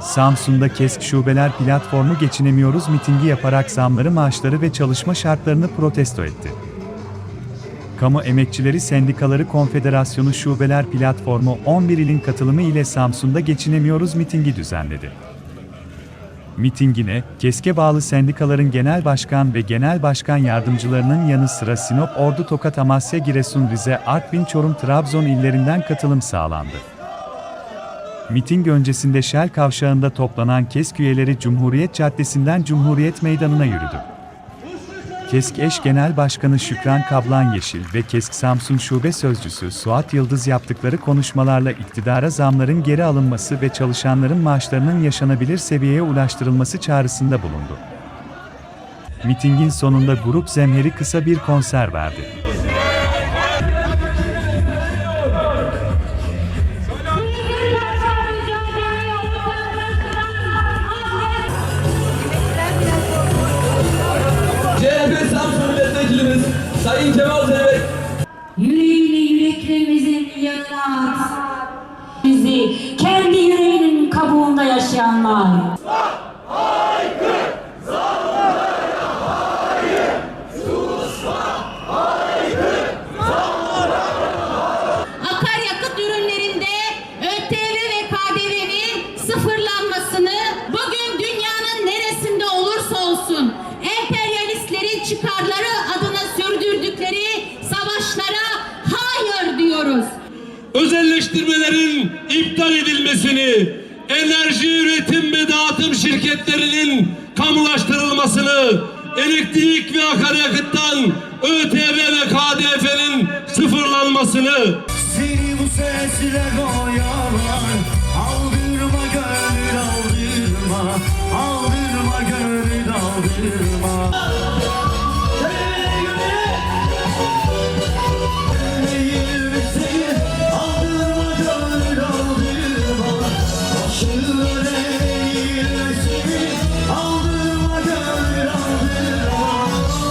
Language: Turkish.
Samsun'da KESK Şubeler Platformu geçinemiyoruz mitingi yaparak zamları maaşları ve çalışma şartlarını protesto etti. Kamu Emekçileri Sendikaları Konfederasyonu Şubeler Platformu 11 ilin katılımı ile Samsun'da geçinemiyoruz mitingi düzenledi. Mitingine, KESK'e bağlı sendikaların genel başkan ve genel başkan yardımcılarının yanı sıra Sinop, Ordu, Tokat, Amasya, Giresun, Rize, Artvin, Çorum, Trabzon illerinden katılım sağlandı. Miting öncesinde Şel Kavşağı'nda toplanan KESK üyeleri Cumhuriyet Caddesi'nden Cumhuriyet Meydanı'na yürüdü. KESK eş genel başkanı Şükran Kablan Yeşil ve KESK Samsun Şube Sözcüsü Suat Yıldız yaptıkları konuşmalarla iktidara zamların geri alınması ve çalışanların maaşlarının yaşanabilir seviyeye ulaştırılması çağrısında bulundu. Mitingin sonunda grup Zemheri kısa bir konser verdi. Kabuğunda yaşayanlar. akaryakıt ürünlerinde ÖTV ve KDV'nin sıfırlanmasını bugün dünyanın neresinde olursa olsun emperyalistlerin çıkarları adına sürdürdükleri savaşlara hayır diyoruz. özelleştirmelerin iptal edilmesini, enerji üretim ve dağıtım şirketlerinin kamulaştırılmasını, elektrik ve akaryakıttan ÖTV ve KDF'nin sıfırlanmasını, Seni bu sesle koyalım